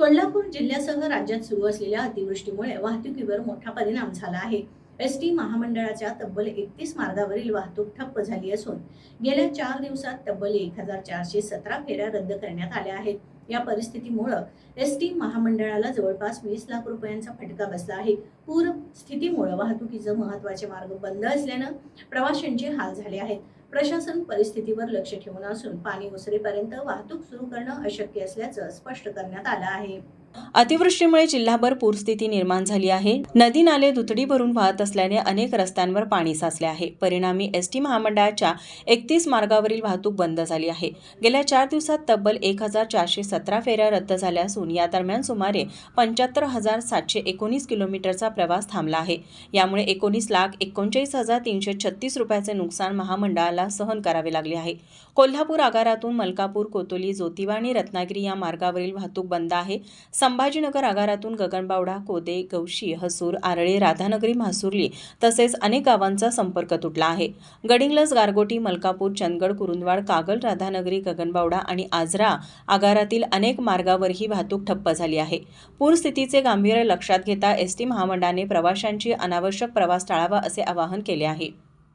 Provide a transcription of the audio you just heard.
कोल्हापूर जिल्ह्यासह राज्यात सुरू असलेल्या अतिवृष्टीमुळे वाहतुकीवर मोठा परिणाम झाला आहे. एस टी महामंडळाच्या तब्बल एकतीस मार्गावरील वाहतूक ठप्प झाली असून गेल्या चार दिवसात तब्बल एक हजार चारशे सतरा फेऱ्या रद्द करण्यात आल्या आहेत. या परिस्थितीमुळं एस टी महामंडळाला जवळपास वीस लाख रुपयांचा फटका बसला आहे. पूर स्थितीमुळे वाहतुकीचे महत्त्वाचे मार्ग बंद असल्यानं प्रवाशांचे हाल झाले आहेत. प्रशासन परिस्थितीवर लक्ष ठेवून असून पाणी ओसरेपर्यंत वाहतूक सुरू करणं अशक्य असल्याचं स्पष्ट करण्यात आलं आहे. अतिवृष्टीमुळे जिल्हाभर पूरस्थिती निर्माण झाली आहे. नदी नाले दुथडी भरून वाहत असल्याने अनेक रस्त्यांवर पाणी साचले आहे. परिणामी एस टी महामंडळाच्या एकतीस मार्गावरील वाहतूक बंद झाली आहे. गेल्या चार दिवसात तब्बल एक हजार चारशे सतरा फेऱ्या रद्द झाल्या असून या दरम्यान सुमारे पंच्याहत्तर हजार सातशे एकोणीस किलोमीटरचा प्रवास थांबला आहे. यामुळे एकोणीस लाख एकोणचाळीस हजार तीनशे छत्तीस रुपयाचे नुकसान महामंडळाला सहन करावे लागले आहे. कोल्हापूर आगारातून मलकापूर कोतोली ज्योतिबा आणि रत्नागिरी या मार्गावरील वाहतूक बंद आहे. संभाजीनगर आगारातून गगनबावडा कोदे गवशी हसूर आरळे राधानगरी म्हासुर्ली तसेच अनेक गावांचा संपर्क तुटला आहे. गडिंगलज गारगोटी मलकापूर चंदगड कुरुंदवाड कागल राधानगरी गगनबावडा आणि आजरा आगारातील अनेक मार्गावर ही वाहतूक ठप्प झाली आहे. पूरस्थितीचे गांभीर्य लक्षात घेता एस टी महामंडळाने प्रवाशांची अनावश्यक प्रवास टाळावा असे आवाहन केले आहे.